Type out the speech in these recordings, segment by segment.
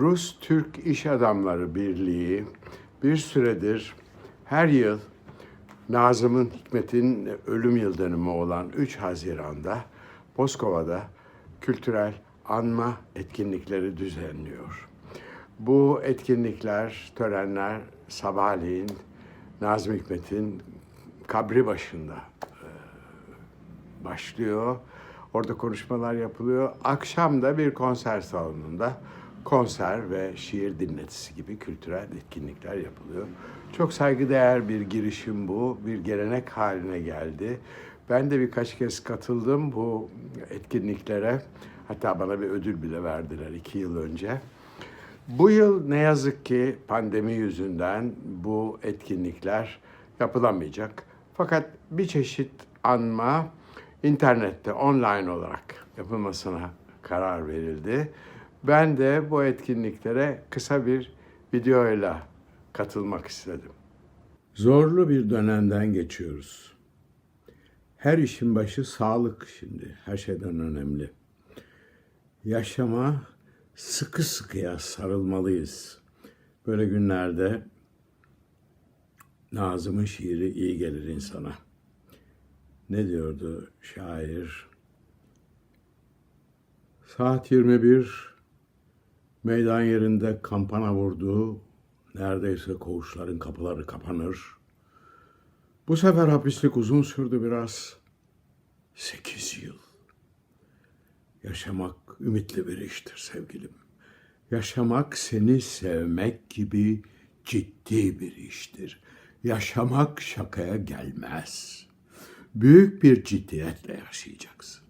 Rus-Türk İş Adamları Birliği bir süredir her yıl Nazım'ın Hikmet'in ölüm yıl dönümü olan 3 Haziran'da Moskova'da kültürel anma etkinlikleri düzenliyor. Bu etkinlikler, törenler sabahleyin Nazım Hikmet'in kabri başında e, başlıyor. Orada konuşmalar yapılıyor. Akşam da bir konser salonunda konser ve şiir dinletisi gibi kültürel etkinlikler yapılıyor. Çok saygıdeğer bir girişim bu. Bir gelenek haline geldi. Ben de birkaç kez katıldım bu etkinliklere. Hatta bana bir ödül bile verdiler iki yıl önce. Bu yıl ne yazık ki pandemi yüzünden bu etkinlikler yapılamayacak. Fakat bir çeşit anma internette online olarak yapılmasına karar verildi. Ben de bu etkinliklere kısa bir videoyla katılmak istedim. Zorlu bir dönemden geçiyoruz. Her işin başı sağlık şimdi. Her şeyden önemli. Yaşama sıkı sıkıya sarılmalıyız. Böyle günlerde Nazım'ın şiiri iyi gelir insana. Ne diyordu şair? Saat 21 meydan yerinde kampana vurdu. Neredeyse koğuşların kapıları kapanır. Bu sefer hapislik uzun sürdü biraz. Sekiz yıl. Yaşamak ümitli bir iştir sevgilim. Yaşamak seni sevmek gibi ciddi bir iştir. Yaşamak şakaya gelmez. Büyük bir ciddiyetle yaşayacaksın.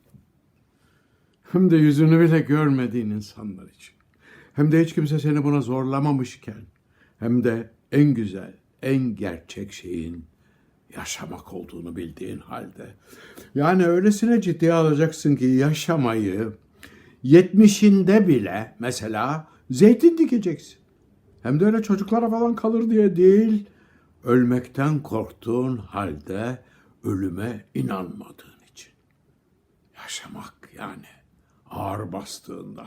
Hem de yüzünü bile görmediğin insanlar için. Hem de hiç kimse seni buna zorlamamışken. Hem de en güzel, en gerçek şeyin yaşamak olduğunu bildiğin halde. Yani öylesine ciddiye alacaksın ki yaşamayı yetmişinde bile mesela zeytin dikeceksin. Hem de öyle çocuklara falan kalır diye değil, ölmekten korktuğun halde ölüme inanmadığın için. Yaşamak yani ağır bastığında.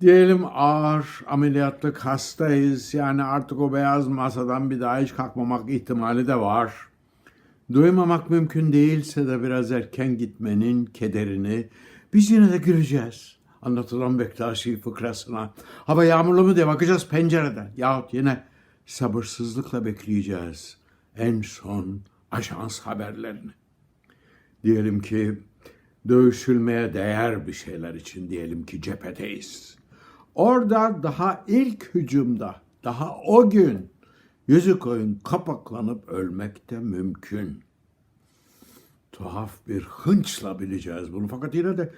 Diyelim ağır ameliyatlık hastayız. Yani artık o beyaz masadan bir daha hiç kalkmamak ihtimali de var. Duymamak mümkün değilse de biraz erken gitmenin kederini biz yine de gireceğiz. Anlatılan Bektaşi fıkrasına. Hava yağmurlu mu diye bakacağız pencereden. Yahut yine sabırsızlıkla bekleyeceğiz en son ajans haberlerini. Diyelim ki dövüşülmeye değer bir şeyler için diyelim ki cephedeyiz. Orada daha ilk hücumda, daha o gün yüzü koyun kapaklanıp ölmek de mümkün. Tuhaf bir hınçla bileceğiz bunu fakat yine de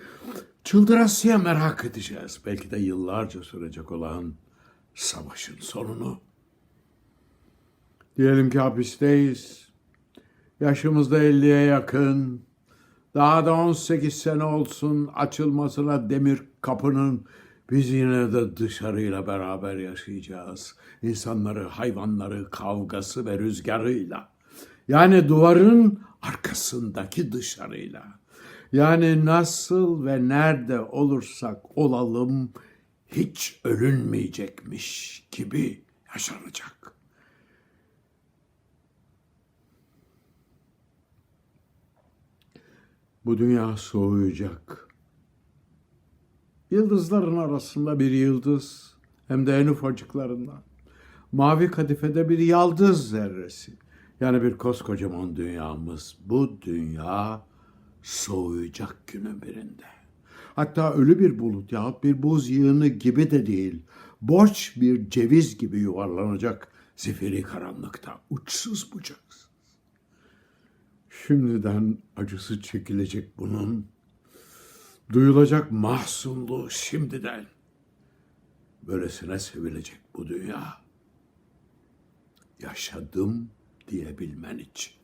çıldırasıya merak edeceğiz. Belki de yıllarca sürecek olan savaşın sonunu. Diyelim ki hapisteyiz. Yaşımız da 50'ye yakın. Daha da 18 sene olsun açılmasına demir kapının biz yine de dışarıyla beraber yaşayacağız. İnsanları, hayvanları, kavgası ve rüzgarıyla. Yani duvarın arkasındaki dışarıyla. Yani nasıl ve nerede olursak olalım hiç ölünmeyecekmiş gibi yaşanacak. Bu dünya soğuyacak. Yıldızların arasında bir yıldız hem de en ufacıklarından. Mavi kadifede bir yaldız zerresi. Yani bir koskocaman dünyamız. Bu dünya soğuyacak günün birinde. Hatta ölü bir bulut yahut bir buz yığını gibi de değil. Borç bir ceviz gibi yuvarlanacak zifiri karanlıkta. Uçsuz bucaksız. Şimdiden acısı çekilecek bunun. Duyulacak mahzunluğu şimdiden. Böylesine sevilecek bu dünya. Yaşadım diyebilmen için.